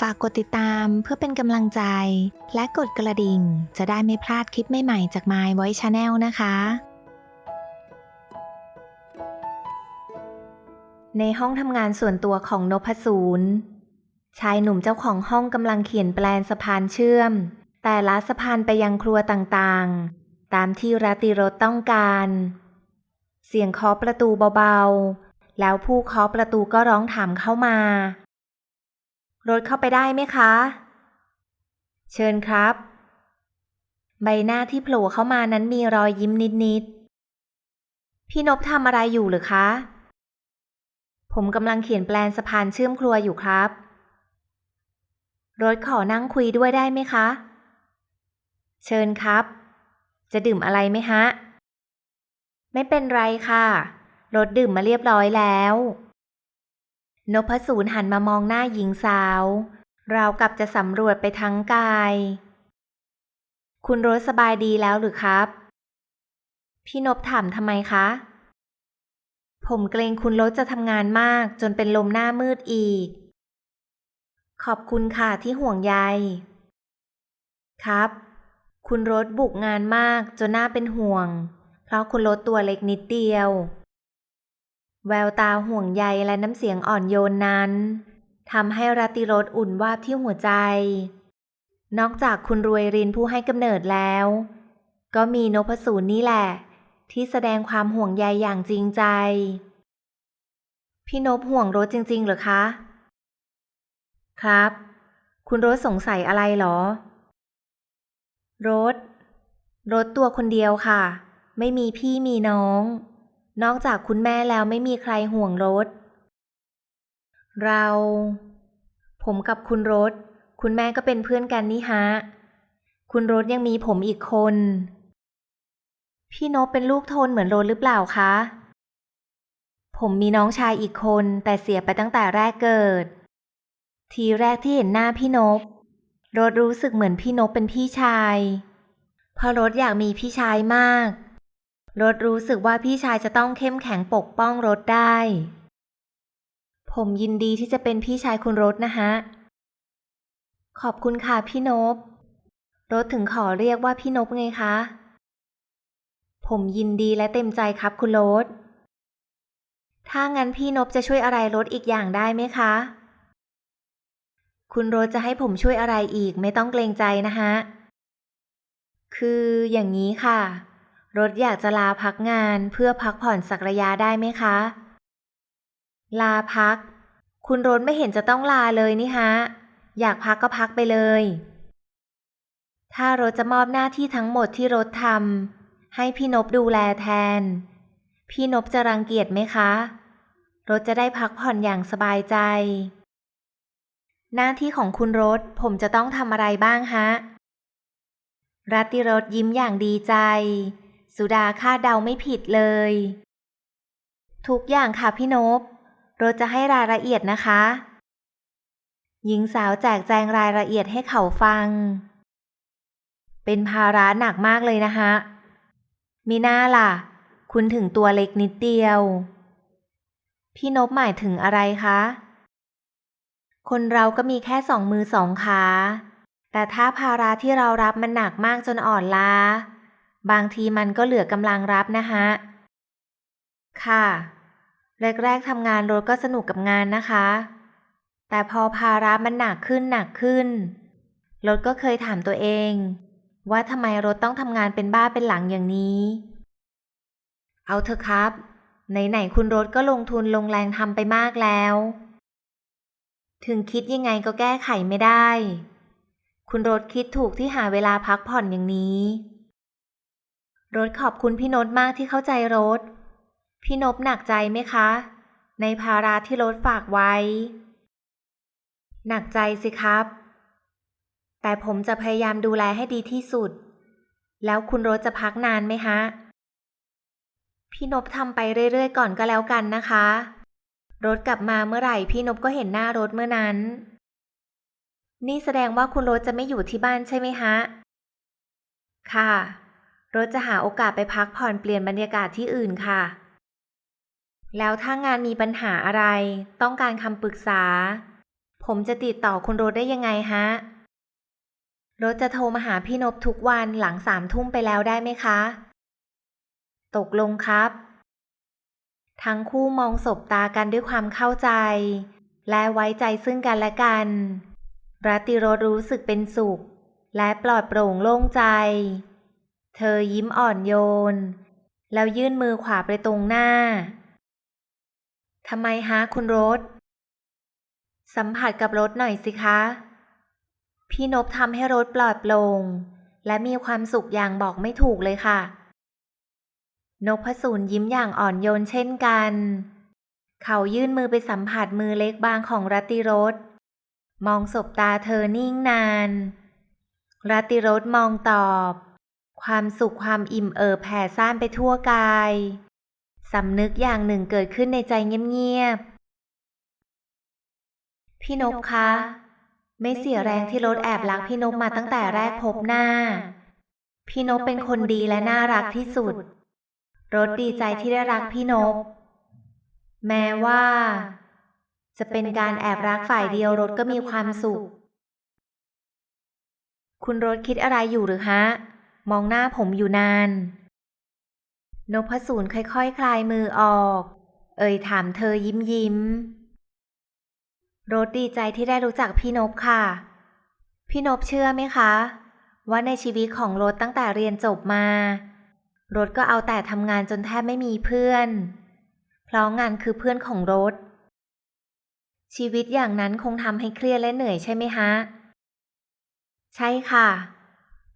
ฝากกดติดตามเพื่อเป็นกำลังใจ และกดกระดิ่ง จะได้ไม่พลาดคลิปใหม่ๆจาก My Voice Channel นะคะ ในห้องทำงานส่วนตัวของนพศูนย์ชายหนุ่มเจ้าของห้องกำลังเขียนแปลนสะพานเชื่อม แต่ละสะพานไปยังครัวต่างๆ ตามที่รัติรสต้องการ เสียงเคาะประตูเบาๆ แล้วผู้เคาะประตูก็ร้องถามเข้ามา รถเข้าไปได้ไหมคะ เชิญครับ ใบหน้าที่โผล่เข้ามานั้นมีรอยยิ้มนิดๆ พี่นบทำอะไรอยู่หรือคะ ผมกำลังเขียนแปลนสะพานเชื่อมครัวอยู่ครับ รถขอนั่งคุยด้วยได้ไหมคะ เชิญครับ จะดื่มอะไรไหมฮะ ไม่เป็นไรค่ะ รถดื่มมาเรียบร้อยแล้ว นพสูรหันมามองหน้าหญิงสาว ราวกับจะสำรวจไปทั้งกาย คุณรถสบายดีแล้วหรือครับ พี่นพถามทำไมคะ ผมเกรงคุณรถจะทำงานมากจนเป็นลมหน้ามืดอีก ขอบคุณค่ะที่ห่วงใย ครับ คุณรถบุกงานมากจนหน่าเป็นห่วง เพราะคุณรถตัวเล็กนิดเดียว แววตาห่วงใยและน้ำเสียงอ่อนโยนนั้นทำให้รัติรสอุ่นวาบที่หัวใจ นอกจากคุณรวยรินผู้ให้กำเนิดแล้ว ก็มีนพสูรนี่แหละ ที่แสดงความห่วงใยอย่างจริงใจ พี่นพห่วงรถจริง ๆ เหรอคะ ครับ คุณรถสงสัยอะไรเหรอ รถ รถตัวคนเดียวค่ะ ไม่มีพี่มีน้อง นอกจากคุณแม่แล้วไม่มีใครห่วงรถ เรา ผมกับคุณรถ คุณแม่ก็เป็นเพื่อนกันนี่ฮะ คุณรถยังมีผมอีกคน พี่นพเป็นลูกโทนเหมือนรถหรือเปล่าคะ ผมมีน้องชายอีกคนแต่เสียไปตั้งแต่แรกเกิด ทีแรกที่เห็นหน้าพี่นพรถรู้สึกเหมือนพี่นพเป็นพี่ชาย เพราะรถอยากมีพี่ชายมาก รถรู้สึกว่าพี่ชายจะต้องเข้มแข็งปกป้องรถได้ ผมยินดีที่จะเป็นพี่ชายคุณรถนะฮะ ขอบคุณค่ะพี่นพรถถึงขอเรียกว่าพี่นพไงคะ ผมยินดีและเต็มใจครับคุณรถ ถ้างั้นพี่นพจะช่วยอะไรรถอีกอย่างได้ไหมคะ คุณรถจะให้ผมช่วยอะไรอีกไม่ต้องเกรงใจนะฮะ คืออย่างนี้ค่ะ รถอยากจะลาพักงานเพื่อพักผ่อนสักระยะได้ไหมคะ ลาพัก คุณรถไม่เห็นจะต้องลาเลยนี่ฮะ อยากพักก็พักไปเลย ถ้ารถจะมอบหน้าที่ทั้งหมดที่รถทำให้พี่นบดูแลแทน พี่นบจะรังเกียจไหมคะ รถจะได้พักผ่อนอย่างสบายใจ หน้าที่ของคุณรถผมจะต้องทำอะไรบ้างฮะรัตติรสยิ้มอย่างดีใจ สุดาคาดเดาไม่ผิดเลย ทุกอย่างค่ะพี่นบรถจะให้รายละเอียดนะคะ หญิงสาวแจกแจงรายละเอียดให้เขาฟัง เป็นภาระหนักมากเลยนะฮะมีหน้าล่ะ คุณถึงตัวเล็กนิดเดียว พี่นบหมายถึงอะไรคะ คนเราก็มีแค่สองมือสองขาแต่ถ้าภาระที่เรารับมันหนักมากจนอ่อนล้า บางทีมันก็เหลือกำลังรับนะฮะ ค่ะ แรกๆทำงานรถก็สนุกกับงานนะคะ แต่พอภาระมันหนักขึ้นหนักขึ้น รถก็เคยถามตัวเอง ว่าทำไมรถต้องทำงานเป็นบ้าเป็นหลังอย่างนี้ เอาเถอะครับ ไหนๆคุณรถก็ลงทุนลงแรงทำไปมากแล้ว ถึงคิดยังไงก็แก้ไขไม่ได้ คุณรถคิดถูกที่หาเวลาพักผ่อนอย่างนี้ รถขอบคุณพี่นศมากที่เข้าใจรถ พี่นบหนักใจไหมคะ ในภาระที่รถฝากไว้ หนักใจสิครับ แต่ผมจะพยายามดูแลให้ดีที่สุด แล้วคุณรถจะพักนานไหมฮะ พี่นบทำไปเรื่อยๆก่อนก็แล้วกันนะคะ รถกลับมาเมื่อไหร่พี่นบก็เห็นหน้ารถเมื่อนั้น นี่แสดงว่าคุณรถจะไม่อยู่ที่บ้านใช่ไหมฮะ ค่ะ รถจะหาโอกาสไปพักผ่อนเปลี่ยนบรรยากาศที่อื่นค่ะ แล้วถ้างานมีปัญหาอะไร ต้องการคำปรึกษา ผมจะติดต่อคุณรถได้ยังไงฮะ รถจะโทรมาหาพี่นบทุกวันหลังสามทุ่มไปแล้วได้ไหมคะ ตกลงครับ ทั้งคู่มองสบตากันด้วยความเข้าใจ และไว้ใจซึ่งกันและกันรัติรสรู้สึกเป็นสุข และปลอดโปร่งโล่งใจ เธอยิ้มอ่อนโยน แล้วยื่นมือขวาไปตรงหน้า ทำไมฮะคุณรถ สัมผัสกับรถหน่อยสิคะ พี่นบทำให้รถปลอดโปร่งและมีความสุขอย่างบอกไม่ถูกเลยค่ะ นพสูนยิ้มอย่างอ่อนโยนเช่นกัน เขายื่นมือไปสัมผัสมือเล็กบางของรัติรสมองสบตาเธอนิ่งนาน รัตติรสมองตอบ ความสุขความอิ่มเอิบแผ่ซ่านไปทั่วกายสำนึกอย่างหนึ่งเกิดขึ้นในใจเงียบๆ พี่นบคะ ไม่เสียแรงที่รถแอบรักพี่นบมาตั้งแต่แรกพบหน้า พี่นบเป็นคนดีและน่ารักที่สุด รถดีใจที่ได้รักพี่นบแม้ว่า จะเป็นการแอบรักฝ่ายเดียวรถก็มีความสุข คุณรถคิดอะไรอยู่หรือฮะ มองหน้าผมอยู่นาน นพสูนค่อยๆคคลายมือออก เอ่ยถามเธอยิ้มยิ้มรถดีใจที่ได้รู้จักพี่นบค่ะ พี่นบเชื่อไหมคะ ว่าในชีวิตของรถตั้งแต่เรียนจบมา รถก็เอาแต่ทำงานจนแทบไม่มีเพื่อน เพราะงานคือเพื่อนของรถ ชีวิตอย่างนั้นคงทำให้เครียดและเหนื่อยใช่ไหมฮะ ใช่ค่ะ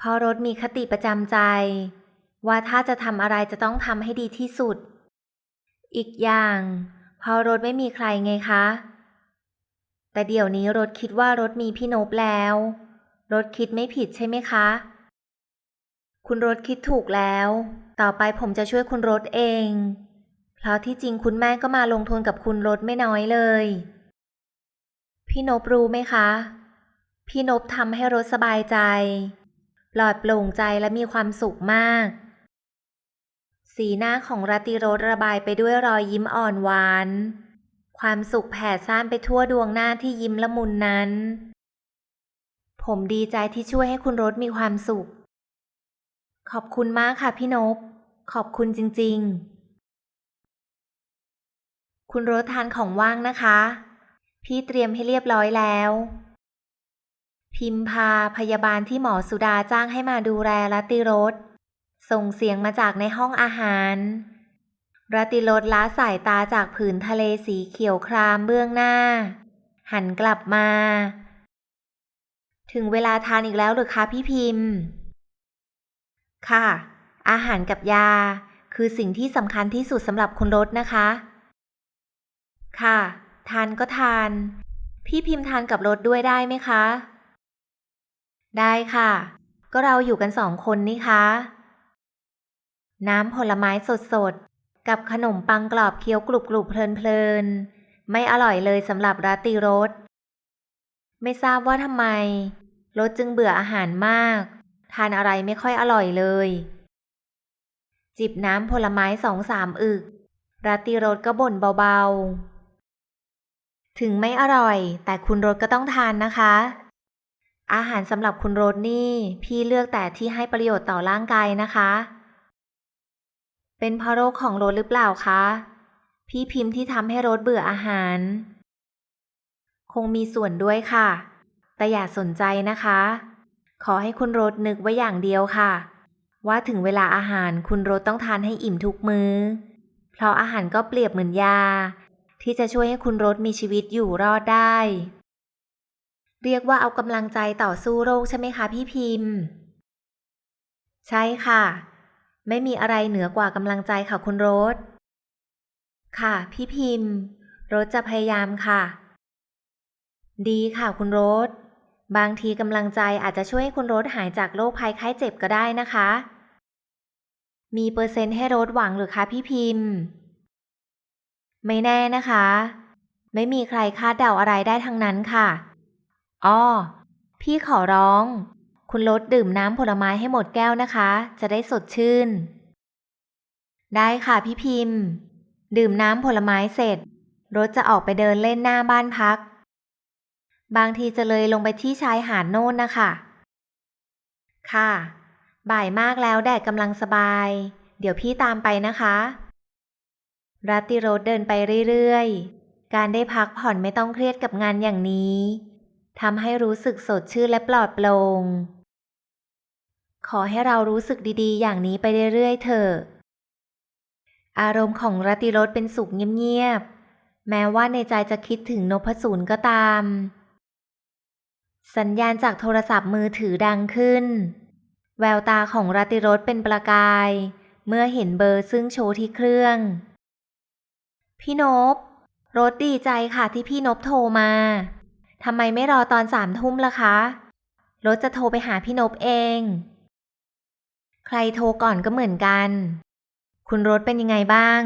พราะรถมีคติประจำใจ ว่าถ้าจะทำอะไรจะต้องทำให้ดีที่สุด อีกอย่างพราะรถไม่มีใครไงคะ แต่เดี๋ยวนี้รถคิดว่ารถมีพี่นบแล้ว รถคิดไม่ผิดใช่ไหมคะ คุณรถคิดถูกแล้ว ต่อไปผมจะช่วยคุณรถเอง เพราะที่จริงคุณแม่ก็มาลงทุนกับคุณรถไม่น้อยเลย พี่นบรู้ไหมคะ พี่นบทำให้รถสบายใจ ปลอดโปร่งใจและมีความสุขมาก สีหน้าของรัติรสระบายไปด้วยรอยยิ้มอ่อนหวาน ความสุขแผ่ซ่านไปทั่วดวงหน้าที่ยิ้มละมุนนั้น ผมดีใจที่ช่วยให้คุณรถมีความสุข ขอบคุณมากค่ะพี่นบ ขอบคุณจริง ๆคุณรถทานของว่างนะคะ พี่เตรียมให้เรียบร้อยแล้ว พิมพาพยาบาลที่หมอสุดาจ้างให้มาดูแลรัติรสส่งเสียงมาจากในห้องอาหารรัตติรสล้าสายตาจากผืนทะเลสีเขียวครามเบื้องหน้า หันกลับมา ถึงเวลาทานอีกแล้วหรือคะพี่พิมพ์ ค่ะ อาหารกับยา คือสิ่งที่สำคัญที่สุดสำหรับคุณรสนะคะ ค่ะ ทานก็ทาน พี่พิมพ์ทานกับรสด้วยได้ไหมคะ ได้ค่ะ ก็เราอยู่กันสองคนนี่คะ น้ำผลไม้สดๆ กับขนมปังกรอบเคี้ยวกรุบๆเพลินๆ ไม่อร่อยเลยสำหรับราตรีรส ไม่ทราบว่าทำไม รสจึงเบื่ออาหารมาก ทานอะไรไม่ค่อยอร่อยเลย จิบน้ำผลไม้สองสามอึก ราตรีรสก็บ่นเบาๆ ถึงไม่อร่อย แต่คุณรสก็ต้องทานนะคะ อาหารสำหรับคุณโรสนี่ พี่เลือกแต่ที่ให้ประโยชน์ต่อร่างกายนะคะ เป็นเพราะโรคของโรสหรือเปล่าคะ พี่พิมพ์ที่ทำให้โรสเบื่ออาหาร คงมีส่วนด้วยค่ะ แต่อย่าสนใจนะคะ ขอให้คุณโรสนึกไว้อย่างเดียวค่ะ ว่าถึงเวลาอาหารคุณโรสต้องทานให้อิ่มทุกมือ้อ เพราะอาหารก็เปรียบเหมือนยา ที่จะช่วยให้คุณโรสมีชีวิตอยู่รอดได้ เรียกว่าเอากำลังใจต่อสู้โรคใช่ไหมคะพี่พิมพ์ ใช่ค่ะ ไม่มีอะไรเหนือกว่ากำลังใจค่ะคุณโรสค่ะ พี่พิมพ์ โรสจะพยายามค่ะ ดีค่ะคุณโรสบางทีกำลังใจอาจจะช่วยให้คุณโรสหายจากโรคภัยไข้เจ็บก็ได้นะคะ มีเปอร์เซ็นต์ให้โรสหวังหรือคะพี่พิมพ์ ไม่แน่นะคะ ไม่มีใครคาดเดาอะไรได้ทั้งนั้นค่ะ อ้อพี่ขอร้อง คุณรสดื่มน้ำผลไม้ให้หมดแก้วนะคะ จะได้สดชื่น ได้ค่ะพี่พิมพ์ ดื่มน้ำผลไม้เสร็จ รถจะออกไปเดินเล่นหน้าบ้านพัก บางทีจะเลยลงไปที่ชายหาดโน่นนะคะ ค่ะ บ่ายมากแล้วแดดกำลังสบาย เดี๋ยวพี่ตามไปนะคะรัตติโรสเดินไปเรื่อยๆ การได้พักผ่อนไม่ต้องเครียดกับงานอย่างนี้ ทำให้รู้สึกสดชื่นและปลอดโปร่ง ขอให้เรารู้สึกดีๆ อย่างนี้ไปเรื่อยๆเถอะ อารมณ์ของรัติรสเป็นสุขเงียบๆ แม้ว่าในใจจะคิดถึงนพสูรก็ตาม สัญญาณจากโทรศัพท์มือถือดังขึ้น แววตาของรัติรสเป็นประกาย เมื่อเห็นเบอร์ซึ่งโชว์ที่เครื่อง พี่นบรถดีใจค่ะที่พี่นบโทรมา ทำไมไม่รอตอนสามทุ่มล่ะคะ รถจะโทรไปหาพี่นบเอง ใครโทรก่อนก็เหมือนกัน คุณรถเป็นยังไงบ้าง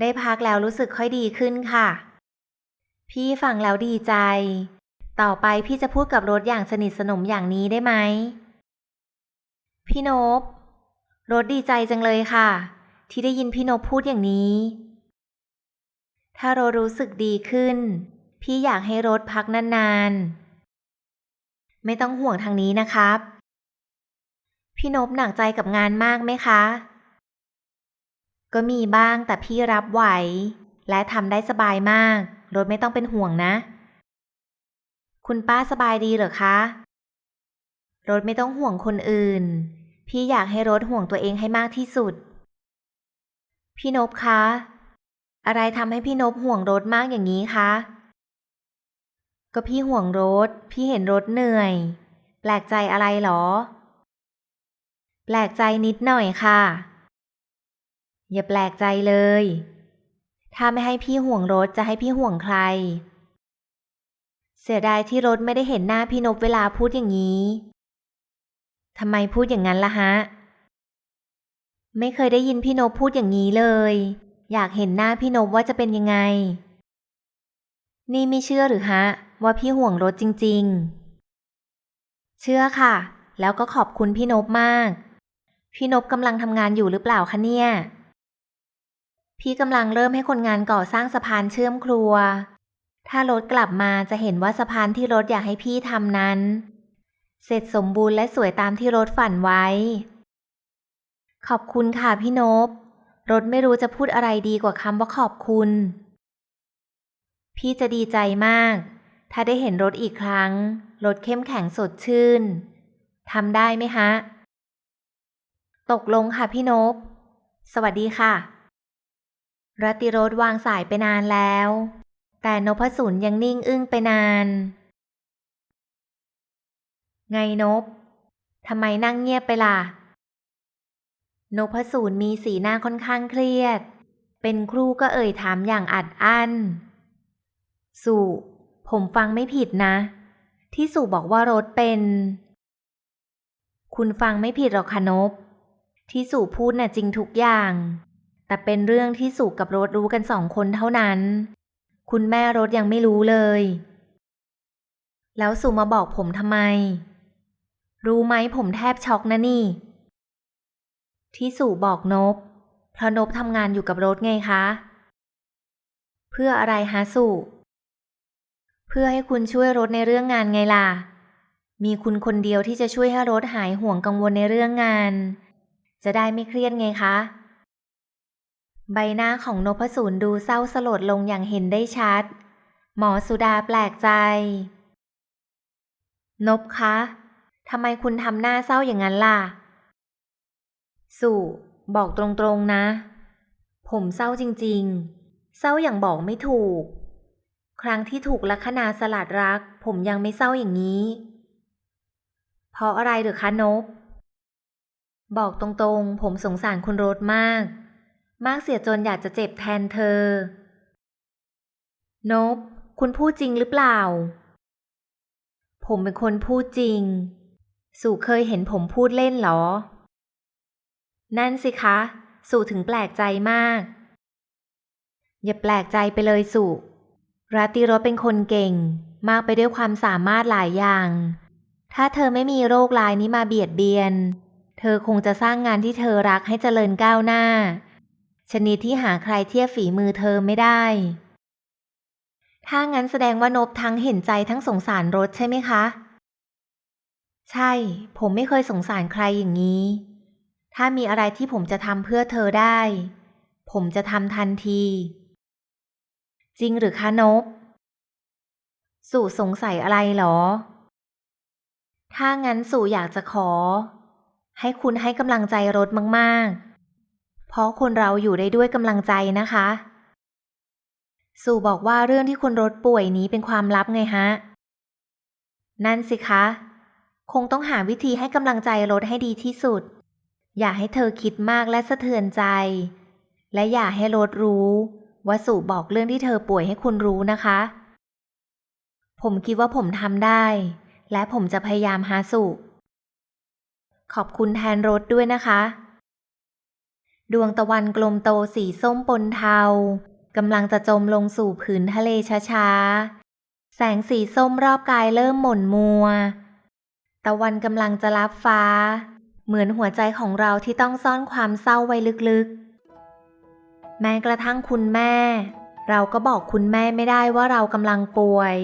ได้พักแล้วรู้สึกค่อยดีขึ้นค่ะ พี่ฟังแล้วดีใจ ต่อไปพี่จะพูดกับรถอย่างสนิทสนมอย่างนี้ได้ไหม พี่นบรถดีใจจังเลยค่ะ ที่ได้ยินพี่นบพูดอย่างนี้ ถ้ารถรู้สึกดีขึ้น พี่อยากให้รถพักนานๆ ไม่ต้องห่วงทางนี้นะครับ พี่นบหนักใจกับงานมากไหมคะ ก็มีบ้างแต่พี่รับไหว และทำได้สบายมาก รถไม่ต้องเป็นห่วงนะ คุณป้าสบายดีเหรอคะ รถไม่ต้องห่วงคนอื่น พี่อยากให้รถห่วงตัวเองให้มากที่สุด พี่นบคะอะไรทำให้พี่นบห่วงรถมากอย่างนี้คะ ก็พี่ห่วงรถ พี่เห็นรถเหนื่อย แปลกใจอะไรหรอ แปลกใจนิดหน่อยค่ะ อย่าแปลกใจเลย ถ้าไม่ให้พี่ห่วงรถจะให้พี่ห่วงใคร เสียดายที่รถไม่ได้เห็นหน้าพี่นบเวลาพูดอย่างนี้ทำไมพูดอย่างนั้นล่ะฮะ ไม่เคยได้ยินพี่นบพูดอย่างนี้เลย อยากเห็นหน้าพี่นบว่าจะเป็นยังไง นี่ไม่เชื่อหรือฮะ ว่าพี่ห่วงรถจริง ๆ เชื่อค่ะ แล้วก็ขอบคุณพี่นบมาก พี่นบกำลังทำงานอยู่หรือเปล่าคะเนี่ย พี่กำลังเริ่มให้คนงานก่อสร้างสะพานเชื่อมครัว ถ้ารถกลับมาจะเห็นว่าสะพานที่รถอยากให้พี่ทำนั้น เสร็จสมบูรณ์และสวยตามที่รถฝันไว้ ขอบคุณค่ะพี่นบรถไม่รู้จะพูดอะไรดีกว่าคำว่าขอบคุณ พี่จะดีใจมาก ถ้าได้เห็นรถอีกครั้ง รถเข้มแข็งสดชื่น ทำได้ไหมฮะ ตกลงค่ะพี่นบ สวัสดีค่ะ รัติรถวางสายไปนานแล้ว แต่นพสูรยังนิ่งอึ้งไปนาน ไงนบทำไมนั่งเงียบไปล่ะ นพสูรมีสีหน้าค่อนข้างเครียด เป็นครูก็เอ่ยถามอย่างอัดอั้นสุ ผมฟังไม่ผิดนะ ที่สุบอกว่ารถเป็น คุณฟังไม่ผิดหรอกค่ะนบ ที่สุพูดน่ะจริงทุกอย่าง แต่เป็นเรื่องที่สุกับรถรู้กันสองคนเท่านั้น คุณแม่รถยังไม่รู้เลย แล้วสุมาบอกผมทำไม รู้ไหมผมแทบช็อกนะนี่ ที่สุบอกนบ เพราะนบทำงานอยู่กับรถไงคะ เพื่ออะไรฮะสุ เพื่อให้คุณช่วยรถในเรื่องงานไงล่ะ มีคุณคนเดียวที่จะช่วยให้รถหายห่วงกังวลในเรื่องงาน จะได้ไม่เครียดไงคะ ใบหน้าของนพสูรดูเศร้าสลดลงอย่างเห็นได้ชัด หมอสุดาแปลกใจนบคะทำไมคุณทำหน้าเศร้าอย่างนั้นล่ะสุบอกตรงๆนะ ผมเศร้าจริงๆ เศร้าอย่างบอกไม่ถูก ครั้งที่ถูกลัคนาสลัดรัก ผมยังไม่เศร้าอย่างนี้ เพราะอะไรหรือคะนบ บอกตรงๆ ผมสงสารคุณโรสมาก มากเสียจนอยากจะเจ็บแทนเธอ นบ คุณพูดจริงหรือเปล่า ผมเป็นคนพูดจริง สู่เคยเห็นผมพูดเล่นเหรอ นั่นสิคะ สู่ถึงแปลกใจมาก อย่าแปลกใจไปเลยสู่ ราตรีรสเป็นคนเก่ง มากไปด้วยความสามารถหลายอย่าง ถ้าเธอไม่มีโรคลายนี้มาเบียดเบียน เธอคงจะสร้างงานที่เธอรักให้เจริญก้าวหน้า ชนิดที่หาใครเทียบฝีมือเธอไม่ได้ถถ้างั้นแสดงว่านบทั้งเห็นใจทั้งสงสารรถใช่ไหมคะ ใช่ ผมไม่เคยสงสารใครอย่างนี้ ถ้ามีอะไรที่ผมจะทำเพื่อเธอได้ ผมจะทำทันที จริงหรือคะนบ สู่สงสัยอะไรเหรอ ถ้างั้นสู่อยากจะขอ ให้คุณให้กำลังใจรถมาก ๆ เพราะคนเราอยู่ได้ด้วยกำลังใจนะคะ สู่บอกว่าเรื่องที่คุณรถป่วยนี้เป็นความลับไงฮะ นั่นสิคะ คงต้องหาวิธีให้กำลังใจรถให้ดีที่สุด อย่าให้เธอคิดมากและสะเทือนใจ และอย่าให้รถรู้ วสู่บอกเรื่องที่เธอป่วยให้คุณรู้นะคะ ผมคิดว่าผมทำได้ และผมจะพยายามหาสู่ขอบคุณแทนรถด้วยนะคะ ดวงตะวันกลมโตสีส้มปนเทากำลังจะจมลงสู่ผืนทะเลช้าๆ แสงสีส้มรอบกายเริ่มหม่นมัว ตะวันกำลังจะรับฟ้า เหมือนหัวใจของเราที่ต้องซ่อนความเศร้าไว้ลึกๆ แม้กระทั่งคุณแม่ เราก็บอกคุณแม่ไม่ได้ว่าเรากำลังป่วย